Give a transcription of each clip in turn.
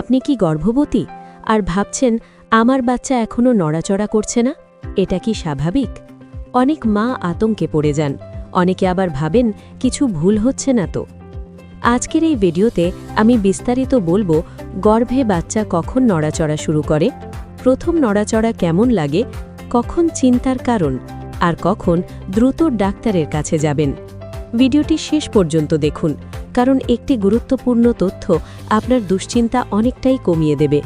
আপনি কি গর্ভবতী? আর ভাবছেন, আমার বাচ্চা এখনও নড়াচড়া করছে না? এটা কি স্বাভাবিক? অনেক মা আতঙ্কে পড়ে যান। অনেকে আবার ভাবেন, কিছু ভুল হচ্ছে না তো? আজকের এই ভিডিওতে আমি বিস্তারিত বলব, গর্ভে বাচ্চা কখন নড়াচড়া শুরু করে, প্রথম নড়াচড়া কেমন লাগে, কখন চিন্তার কারণ, আর কখন দ্রুত ডাক্তারের কাছে যাবেন। ভিডিওটি শেষ পর্যন্ত দেখুন। কারণ একটি গুরুত্বপূর্ণ তথ্য আপনার দুশ্চিন্তা অনেকটাই কমিয়ে দেবে।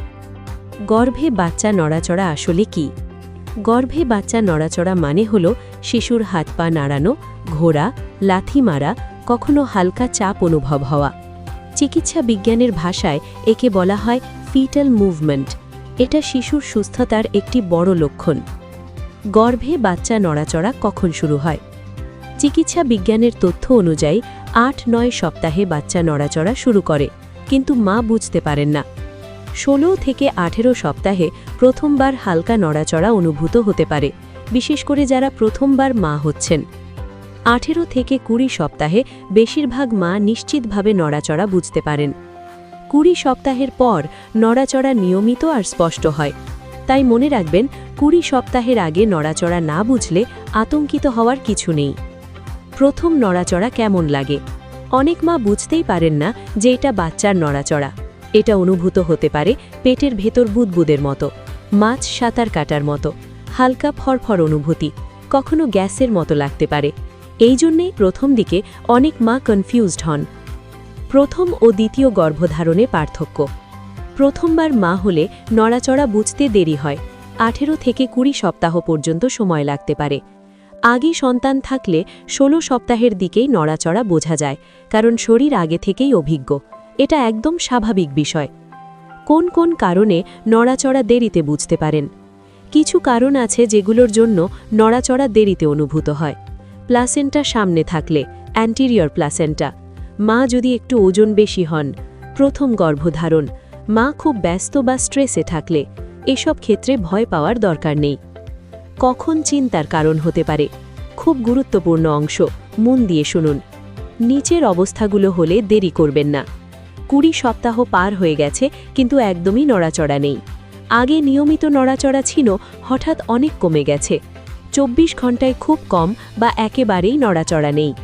গর্ভে বাচ্চা নড়াচড়া আসলে কি? গর্ভে বাচ্চা নড়াচড়া মানে হল শিশুর হাত পা নাড়ানো, ঘোরা, লাথি মারা, কখনো হালকা চাপ অনুভব হওয়া। চিকিৎসা বিজ্ঞানের ভাষায় একে বলা হয় ফিটাল মুভমেন্ট এটা শিশুর সুস্থতার একটি বড় লক্ষণ। গর্ভে বাচ্চা নড়াচড়া কখন শুরু হয়? চিকিৎসা বিজ্ঞানের তথ্য অনুযায়ী আট নয় সপ্তাহে বাচ্চা নড়াচড়া শুরু করে, কিন্তু মা বুঝতে পারেন না। ষোলো থেকে আঠেরো সপ্তাহে প্রথমবার হালকা নড়াচড়া অনুভূত হতে পারে, বিশেষ করে যারা প্রথমবার মা হচ্ছেন। আঠেরো থেকে কুড়ি সপ্তাহে বেশিরভাগ মা নিশ্চিতভাবে নড়াচড়া বুঝতে পারেন। কুড়ি সপ্তাহের পর নড়াচড়া নিয়মিত আর স্পষ্ট হয়। তাই মনে রাখবেন, কুড়ি সপ্তাহের আগে নড়াচড়া না বুঝলে আতঙ্কিত হওয়ার কিছু নেই। প্রথম নড়াচড়া কেমন লাগে? অনেক মা বুঝতেই পারেন না যে এটা বাচ্চার নড়াচড়া। এটা অনুভূত হতে পারে পেটের ভেতর বুদবুদের মতো, মাছ সাঁতার কাটার মতো, হালকা ফরফর অনুভূতি, কখনো গ্যাসের মতো লাগতে পারে। এই জন্যেই প্রথম দিকে অনেক মা কনফিউজড হন। প্রথম ও দ্বিতীয় গর্ভধারণে পার্থক্য। প্রথমবার মা হলে নড়াচড়া বুঝতে দেরি হয়। আঠেরো থেকে কুড়ি সপ্তাহ পর্যন্ত সময় লাগতে পারে। আগে সন্তান থাকলে ষোলো সপ্তাহের দিকেই নড়াচড়া বোঝা যায়, কারণ শরীর আগে থেকেই অভিজ্ঞ। এটা একদম স্বাভাবিক বিষয়। কোন কোন কারণে নড়াচড়া দেরিতে বুঝতে পারেন? কিছু কারণ আছে যেগুলোর জন্য নড়াচড়া দেরিতে অনুভূত হয়। প্লাসেন্টা সামনে থাকলে অ্যান্টিরিয়র প্লাসেন্টা মা যদি একটু ওজন বেশি হন, প্রথম গর্ভধারণ। মা খুব ব্যস্ত বা স্ট্রেসে থাকলে, এসব ক্ষেত্রে ভয় পাওয়ার দরকার নেই। কখন চিন্তার কারণ হতে পারে? খুব গুরুত্বপূর্ণ অংশ, মন দিয়ে শুনুন। নিচের অবস্থাগুলো হলে দেরি করবেন না। কুড়ি সপ্তাহ পার হয়ে গেছে, কিন্তু একদমই নড়াচড়া নেই। আগে নিয়মিত নড়াচড়া ছিল, হঠাৎ অনেক কমে গেছে। চব্বিশ ঘন্টায় খুব কম বা একেবারেই নড়াচড়া নেই।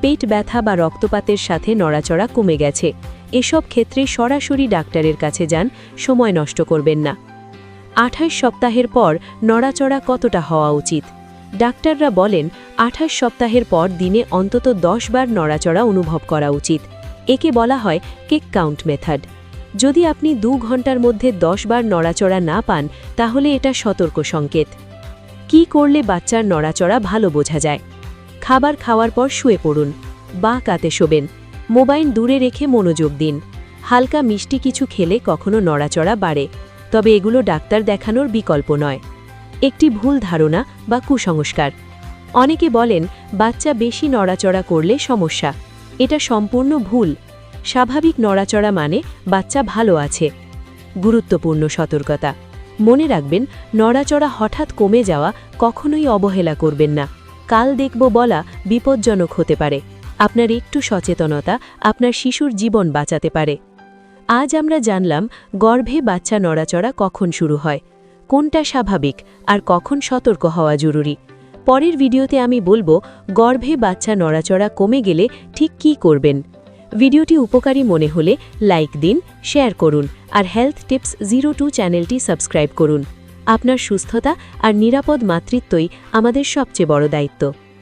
পেট ব্যথা বা রক্তপাতের সাথে নড়াচড়া কমে গেছে। এসব ক্ষেত্রে সরাসরি ডাক্তারের কাছে যান, সময় নষ্ট করবেন না। আঠাশ সপ্তাহের পর নড়াচড়া কতটা হওয়া উচিত? ডাক্তাররা বলেন, আঠাশ সপ্তাহের পর দিনে অন্তত দশ বার নড়াচড়া অনুভব করা উচিত। একে বলা হয় কেক কাউন্ট মেথড। যদি আপনি দু ঘণ্টার মধ্যে দশ বার নড়াচড়া না পান, তাহলে এটা সতর্ক সংকেত। কি করলে বাচ্চার নড়াচড়া ভালো বোঝা যায়? খাবার খাওয়ার পর শুয়ে পড়ুন। বা কাতে শোবেন। মোবাইল দূরে রেখে মনোযোগ দিন। হালকা মিষ্টি কিছু খেলে কখনো নড়াচড়া বাড়ে। তবে এগুলো ডাক্তার দেখানোর বিকল্প নয়। একটি ভুল ধারণা বা কুসংস্কার। অনেকে বলেন, বাচ্চা বেশি নড়াচড়া করলে সমস্যা। এটা সম্পূর্ণ ভুল। স্বাভাবিক নড়াচড়া মানে বাচ্চা ভালো আছে। গুরুত্বপূর্ণ সতর্কতা। মনে রাখবেন, নড়াচড়া হঠাৎ কমে যাওয়া কখনোই অবহেলা করবেন না। কাল দেখব বলা বিপজ্জনক হতে পারে। আপনার একটু সচেতনতা আপনার শিশুর জীবন বাঁচাতে পারে। আজ আমরা জানলাম, গর্ভে বাচ্চা নড়াচড়া কখন শুরু হয়। কোনটা স্বাভাবিক আর কখন সতর্ক হওয়া জরুরি? পরের ভিডিওতে আমি বলব, গর্ভে বাচ্চা নড়াচড়া কমে গেলে ঠিক কী করবেন? ভিডিওটি উপকারী মনে হলে লাইক দিন, শেয়ার করুন আর হেলথ টিপস জিরো টু চ্যানেলটি সাবস্ক্রাইব করুন। আপনার সুস্থতা আর নিরাপদ মাতৃত্বই আমাদের সবচেয়ে বড় দায়িত্ব।